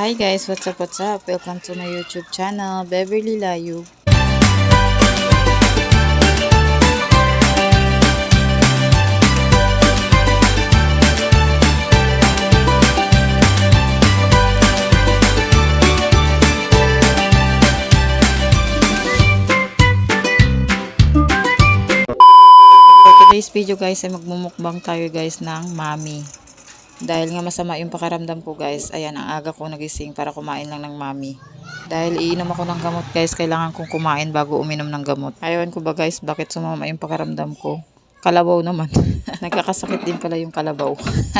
Hi guys, what's up, what's up? Welcome to my YouTube channel, Beverly Layu. For today's video guys ay magmumukbang tayo guys ng mami. Dahil nga masama yung pakaramdam ko guys, ayan ang aga ko nagising para kumain lang ng mami. Dahil iinom ako ng gamot guys, kailangan kong kumain bago uminom ng gamot. Ayawan ko ba guys, bakit sumama yung pakaramdam ko? Kalabaw naman. Nagkakasakit din pala yung kalabaw.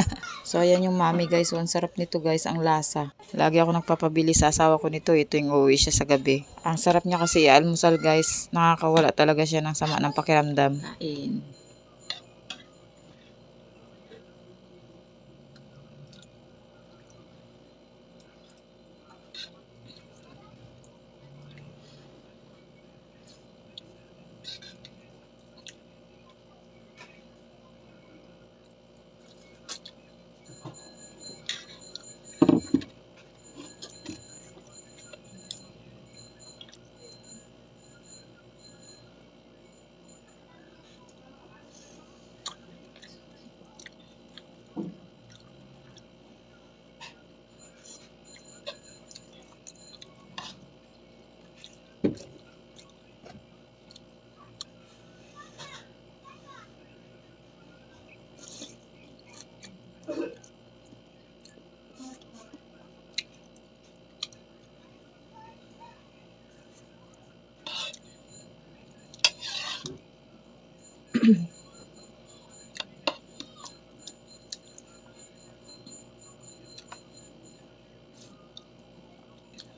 so ayan yung mami guys, ang sarap nito guys, ang lasa. Lagi ako nagpapabili sa asawa ko nito, ito yung uuwi siya sa gabi. Ang sarap niya kasi almusal guys, nakakawala talaga siya ng sama ng pakiramdam. Kain.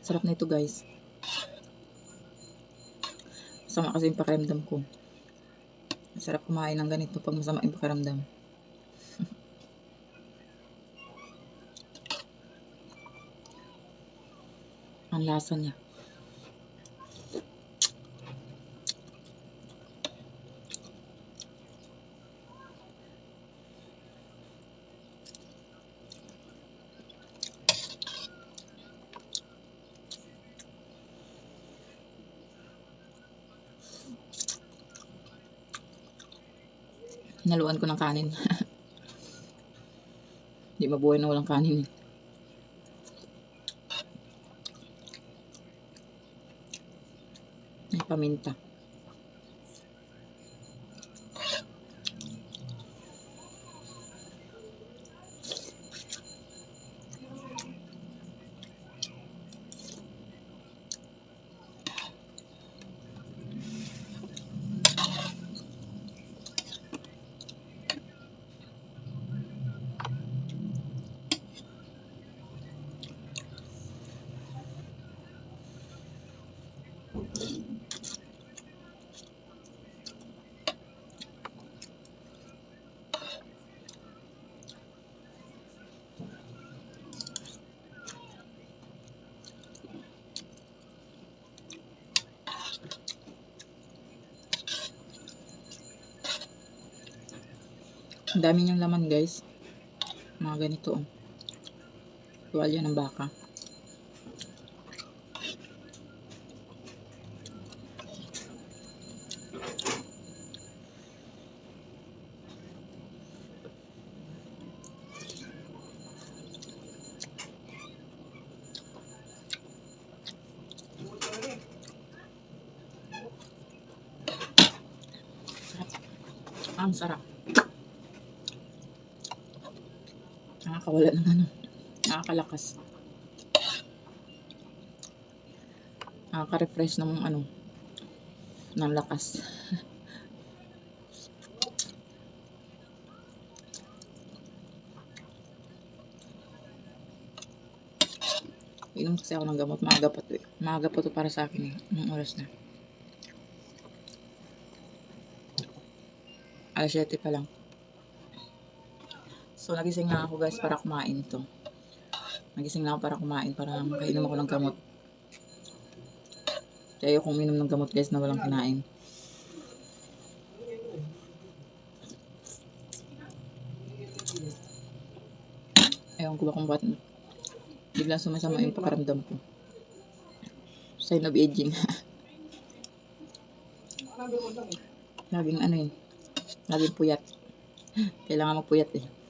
Sarap na ito guys. Masama kasi yung pakiramdam ko. Masarap kumain ng ganito pag masama yung pakiramdam. Ang lasa niya. Hinaluan ko ng kanin. Hindi mabuhay na walang kanin. eh. May paminta. Ang dami niyang laman guys. Mga ganito oh. Tuwalya ng baka. Ang sarap. Nakakawala ng ano. Nakakalakas. Nakaka-refresh ng ano. Ng lakas. Inom kasi ako ng gamot. Maaga pa to. eh. Maaga pa to para sa akin eh. Oras na? Alas 7 pa lang. So, nagising lang ako guys para kumain to. Nagising lang ako para kumain para makainom ako ng gamot. Kaya ayokong minom ng gamot guys na walang kinain. Ewan ko ba kung ba't Biglang sumasama yung pakaramdam ko. Sign of aging. Laging ano yun. Laging puyat. Kailangan magpuyat eh.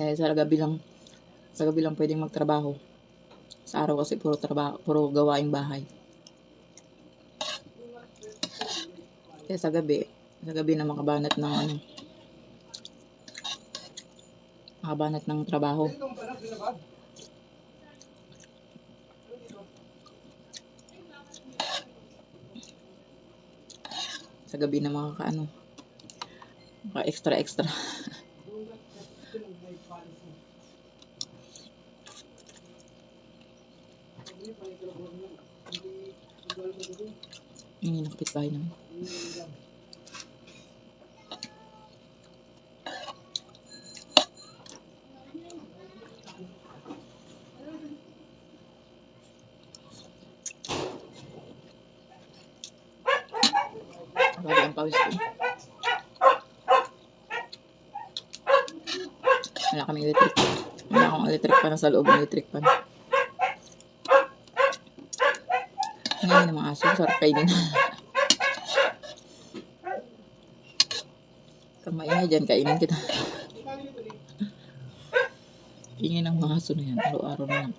Dahil sa gabi lang, sa gabi lang pwedeng magtrabaho. Sa araw kasi puro trabaho, puro gawaing bahay. Kaya sa gabi, sa gabi na makabanat ng ano, makabanat ng trabaho. Sa gabi na mga kaano, maka extra extra. Yung nakapit bahay naman. Grabe ang pawis ko. Wala kaming electric. Wala akong electric pan sa loob ng electric pan. Ngayon ng mga aso, sarap kainin. Kamay na dyan, kainin kita. Ingin ng mga aso na yan, araw-araw na yan.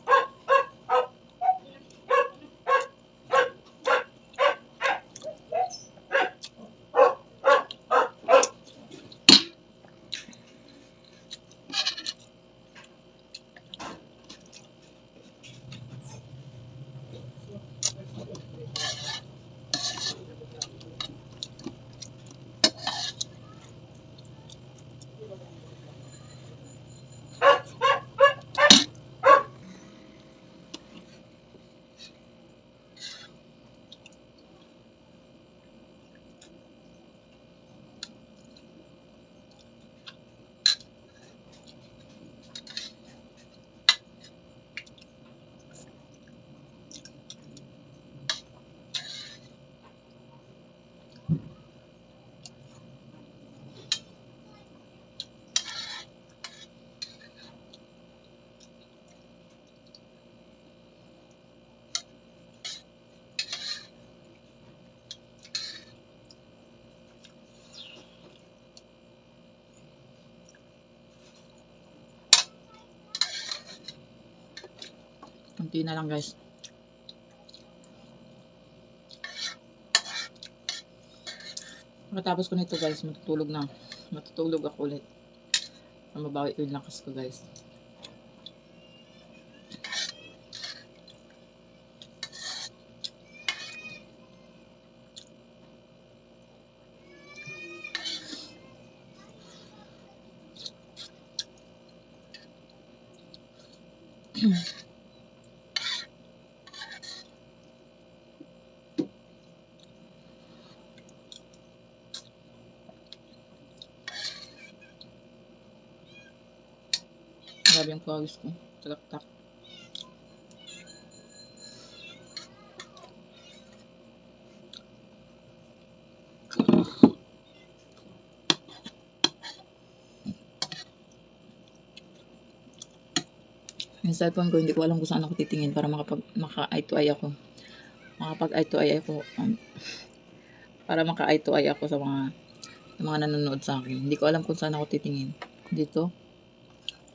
Kunti na lang guys. Pagkatapos ko nito guys, matutulog na. Matutulog ako ulit. Ang mabawi ko yung lakas ko guys. Grabe yung pawis ko. Talaktak. Yung cellphone ko, hindi ko alam kung saan ako titingin para makapag, maka eye to eye ako. Makapag eye to eye ako. Um, para maka eye to eye ako sa mga sa mga nanonood sa akin. Hindi ko alam kung saan ako titingin. Dito,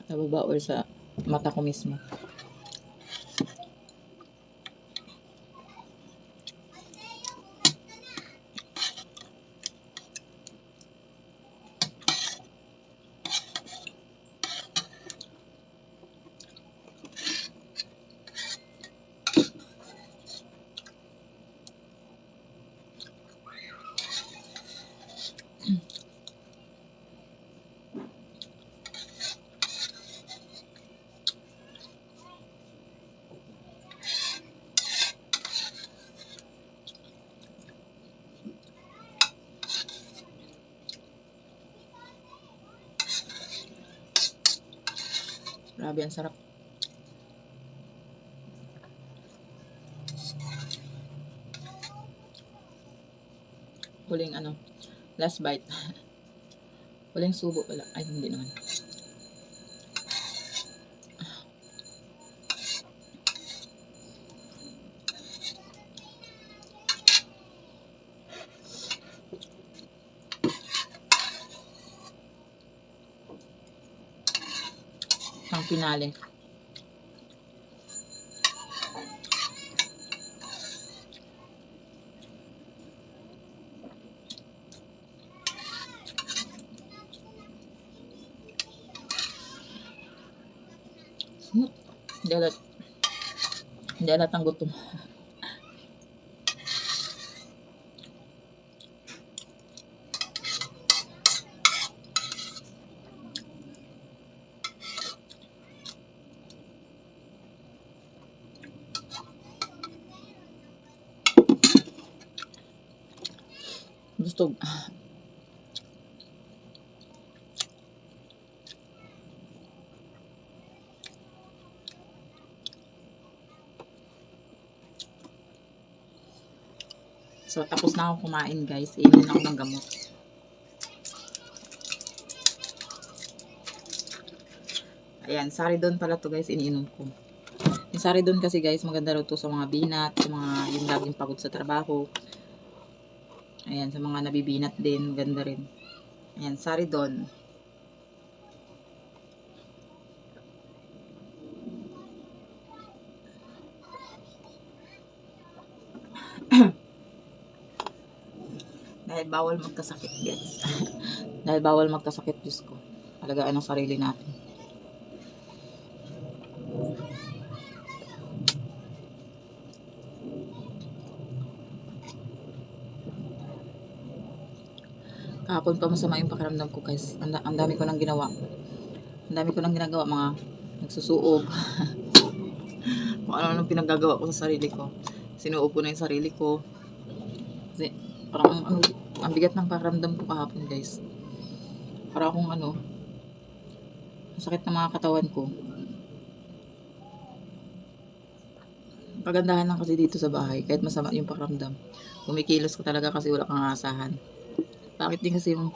sa baba or sa mata ko mismo. Grabe, ang sarap. Huling ano, Last bite. Walang subo pala. Ay, hindi naman. Ang pinali. Smooth. Hindi alat. Hindi alat ang gutom. Gusto. So, tapos na ako kumain, guys. Inom na ako ng gamot. Ayan, saridon pala to guys, iniinom ko. Yung saridon kasi guys, maganda raw to sa mga binat, sa mga yung laging pagod sa trabaho. Ayan, sa mga nabibinat din, ganda rin. Ayan, saridon. Dahil bawal magkasakit, guys. Dahil bawal magkasakit, Diyos ko. Alagaan ang sarili natin. Kahapon pa masama yung pakiramdam ko, guys. Ang, ang dami ko nang ginawa. Ang dami ko nang ginagawa, mga nagsusuog. Kung ano nang pinagagawa ko sa sarili ko. Sinuog ko na yung sarili ko. Kasi, parang ang, ang, ang bigat ng pakiramdam ko kahapon, guys. Para akong ano, sakit ng mga katawan ko. Pagandahan lang kasi dito sa bahay, kahit masama yung pakiramdam. Kumikilos ko talaga kasi wala kang asahan. Bakit din kasi yung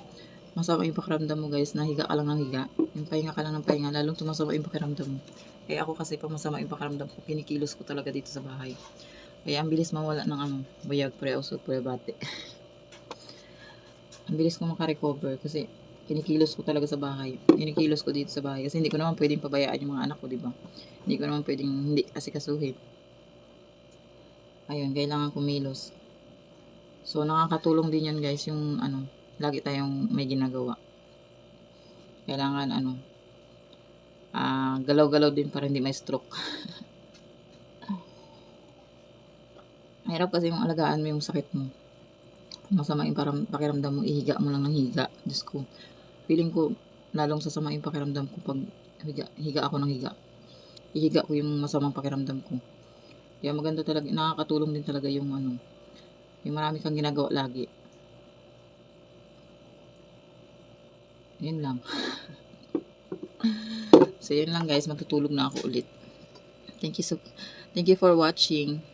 masama yung pakiramdam mo guys, na higa ka lang ng higa. Yung pahinga ka lang ng pahinga, lalong tumasama yung pakiramdam mo. Eh ako kasi pag masama yung pakiramdam ko, kinikilos ko talaga dito sa bahay. Kaya ang bilis mawala ng ano, bayag, pre-usot, pre-bate. ang bilis ko makarecover kasi kinikilos ko talaga sa bahay. Kinikilos ko dito sa bahay kasi hindi ko naman pwedeng pabayaan yung mga anak ko, di ba? Hindi ko naman pwedeng hindi kasi kasuhin. Ayun, kailangan kumilos. So, nakakatulong din yan guys, yung ano, lagi tayong may ginagawa. Kailangan ano, ah galaw-galaw din para hindi may stroke. Mahirap kasi yung alagaan mo yung sakit mo. Masama yung param, pakiramdam mo, ihiga mo lang ng higa. Diyos ko. Feeling ko, lalong sasama yung pakiramdam ko pag higa, higa ako ng higa. Ihiga ko yung masamang pakiramdam ko. Kaya maganda talaga, nakakatulong din talaga yung ano, yung marami kang ginagawa lagi. Yun lang. so, yun lang guys. Matutulog na ako ulit. Thank you so, thank you for watching.